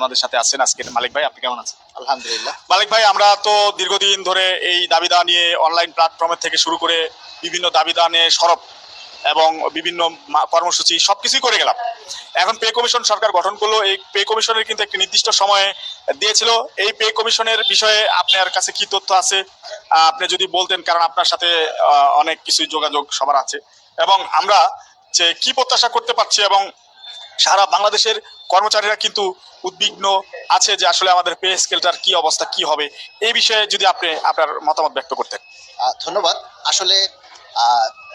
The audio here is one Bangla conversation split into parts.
আমাদের সাথে আছেন আজকে মালিক ভাই আপনি কেমন আছেন? আলহামদুলিল্লাহ। মালিক ভাই আমরা তো দীর্ঘদিন ধরে এই দাবি দাওয়া নিয়ে অনলাইন প্ল্যাটফর্মের থেকে শুরু করে বিভিন্ন দাবি দাওয়া নিয়ে সরব এবং বিভিন্ন কর্মসূচি সবকিছুই করে গেলাম। এখন পে কমিশন সরকার গঠন করল। এই পে কমিশনের কিন্তু একটি নির্দিষ্ট সময়ে দিয়েছিল। এই পে কমিশনের বিষয়ে আপনার কাছে কি তথ্য আছে? আপনি যদি বলতেন কারণ আপনার সাথে অনেক কিছুই যোগাযোগ সবার আছে। এবং আমরা যে কি প্রত্যাশা করতে পারছি এবং সারা বাংলাদেশের কর্মচারীরা কিন্তু উদ্বিগ্ন আছে যে আসলে আমাদের পে স্কেলটার কি অবস্থা, কি হবে? এই বিষয়ে যদি আপনি আপনার মতামত ব্যক্ত করতেন। ধন্যবাদ। আসলে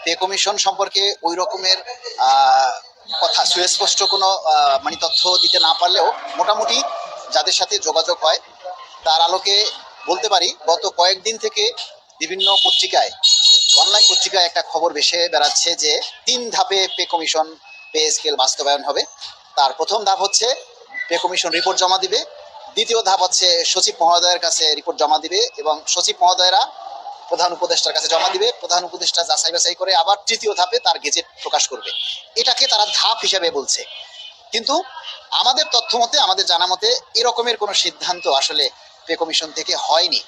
পে কমিশন সম্পর্কে ওই রকমের কথা, সুস্পষ্ট কোনো মানে তথ্য দিতে না পারলেও মোটামুটি যাদের সাথে যোগাযোগ হয়, তার আলোকে বলতে পারি, গত কয়েকদিন থেকে বিভিন্ন পত্রিকায় অনলাইন পত্রিকায় একটা খবর ভেসে বেড়াচ্ছে যে তিন ধাপে পে কমিশন পে স্কেল বাস্তবায়ন হবে। তার প্রথম ধাপ হচ্ছে পে কমিশন রিপোর্ট জমা দিবে। দ্বিতীয় ধাপ হচ্ছে সচিব মহোদয়ের কাছে রিপোর্ট জমা দিবে এবং সচিব মহোদয়রা প্রধান উপদেষ্টার কাছে জমা দিবে। প্রধান উপদেষ্টা যাচাই বাছাই করে আবার তৃতীয় ধাপে তার গেজেট প্রকাশ করবে। এটাকে তারা ধাপ হিসাবে বলছে। কিন্তু আমাদের তথ্য মতে আমাদের জানা মতে এরকমের কোনো সিদ্ধান্ত আসলে পে কমিশন থেকে হয়নি।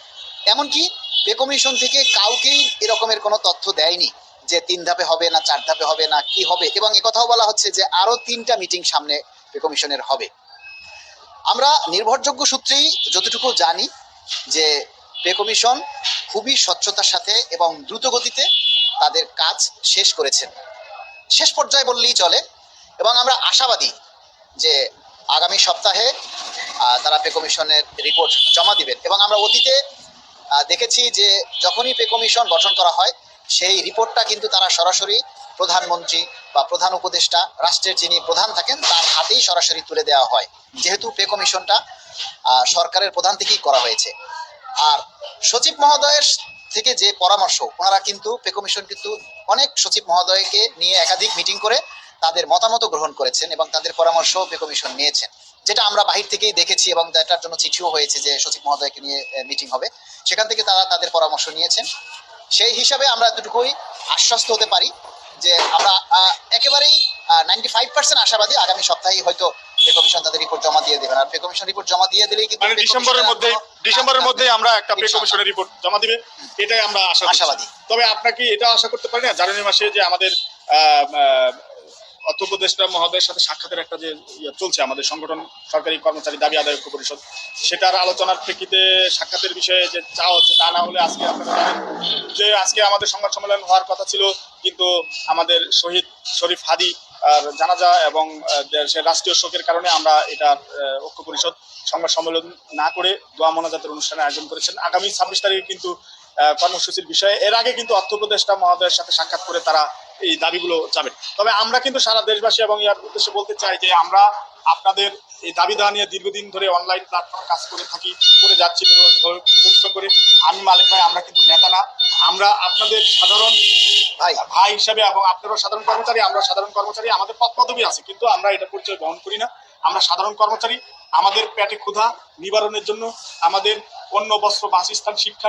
এমনকি পে কমিশন থেকে কাউকেই এরকমের কোনো তথ্য দেয়নি। যে তিন ধাপে হবে না, চার ধাপে হবে না, কি হবে? এবং একথাও বলা হচ্ছে যে আরও তিনটা মিটিং সামনে কমিশনের হবে। আমরা নির্ভরযোগ্য সূত্রেই যতটুকু জানি যে পে কমিশন খুবই স্বচ্ছতার সাথে এবং দ্রুত গতিতে তাদের কাজ শেষ করেছেন। শেষ পর্যায়ে বললেই চলে এবং আমরা আশাবাদী যে আগামী সপ্তাহে তারা পে কমিশনের রিপোর্ট জমা দিবেন। এবং আমরা অতীতে দেখেছি যে যখনই পে কমিশন গঠন করা হয় সেই রিপোর্টটা কিন্তু তারা সরাসরি প্রধানমন্ত্রী বা প্রধান উপদেষ্টা, রাষ্ট্রের যিনি প্রধান থাকেন, তার হাতেই সরাসরি তুলে দেওয়া হয়। যেহেতু পে কমিশনটা সরকারের প্রধান থেকেই করা হয়েছে। আর সচিব মহোদয়ের থেকে যে পরামর্শ, ওনারা কিন্তু পে কমিশন কিন্তু অনেক সচিব মহোদয়কে নিয়ে একাধিক মিটিং করে তাদের মতামত গ্রহণ করেছেন এবং তাদের পরামর্শ পে কমিশন নিয়েছেন। যেটা আমরা বাহির থেকেই দেখেছি এবং এটার জন্য চিঠিও হয়েছে যে সচিব মহোদয়কে নিয়ে মিটিং হবে। সেখান থেকে তারা তাদের পরামর্শ নিয়েছেন। সেই হিসাবে আমরা এতটুকুই আশ্বস্ত হতে পারি যে আমরা একেবারেই নাইনটি ফাইভ পার্সেন্ট আশাবাদী আগামী সপ্তাহেই হয়তো পে কমিশন তাদের রিপোর্ট জমা দিয়ে দেবেন। আর পে কমিশন রিপোর্ট জমা দিয়ে দিলেই কিন্তু মানে ডিসেম্বরের মধ্যে ডিসেম্বরের মধ্যে আমরা একটা পে কমিশনের রিপোর্ট জমা দিবে। এটাই আমরা আশা আশাবাদী। তবে আপনার কি এটা আশা করতে পারি না? জানুয়ারি মাসে যে আমাদের অর্থ উপদেষ্টা মহোদয়ের সাথে সাক্ষাতের একটা যে ইয়ে চলছে, আমাদের সংগঠন, সরকারি কর্মচারী দাবি আদায় ঐক্য পরিষদ, সেটার আলোচনার প্রেক্ষিতে সাক্ষাতের বিষয়ে যে চা হচ্ছে তা না হলে আজকে আপনারা জানেন যে আজকে আমাদের সংবাদ সম্মেলন হওয়ার কথা ছিল, কিন্তু আমাদের শহীদ শরীফ হাদি আর জানাজা এবং দেশের রাষ্ট্রীয় শোকের কারণে আমরা এটা ঐক্য পরিষদ সংবাদ সম্মেলন না করে দোয়া মোনাজাতের অনুষ্ঠানে আয়োজন করেছেন। আগামী ছাব্বিশ তারিখে কিন্তু কর্মসূচির বিষয়ে, এর আগে কিন্তু অর্থ উপদেষ্টা মহোদয়ের সাথে সাক্ষাৎ করে তারা এই দাবিগুলো যাবেন তবে আমরা কিন্তু সারা দেশবাসী এবং ইয়ার উদ্দেশ্যে বলতে চাই যে আমরা আপনাদের এই দাবি দেওয়া নিয়ে দীর্ঘদিন ধরে অনলাইন প্ল্যাটফর্মে কাজ করে থাকি করে যাচ্ছি পরিশ্রম করে। আমি মালিক ভাই আমরা কিন্তু নেতা না। আমরা আপনাদের সাধারণ ভাই। ভাই হিসাবে এবং আপনারও সাধারণ কর্মচারী আমরা সাধারণ কর্মচারী আমাদের পদ পদবি আছে কিন্তু আমরা এটা পরিচয় বহন করি না। আমরা সাধারণ কর্মচারী আমাদের পেটে ক্ষুধা নিবারণের জন্য আমাদের অন্য বস্ত্র বাসস্থান শিক্ষা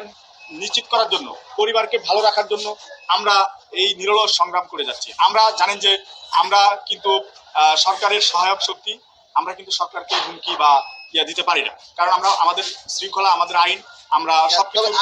নিশ্চিত করার জন্য পরিবারকে ভালো রাখার জন্য আমরা এই নিরলস সংগ্রাম করে যাচ্ছি। আমরা জানেন যে আমরা কিন্তু আহ, সরকারের সহায়ক শক্তি আমরা কিন্তু সরকারকে হুমকি বা ইয়া দিতে পারি না। কারণ আমরা আমাদের শৃঙ্খলা আমাদের আইন আমরা সবকিছু তবে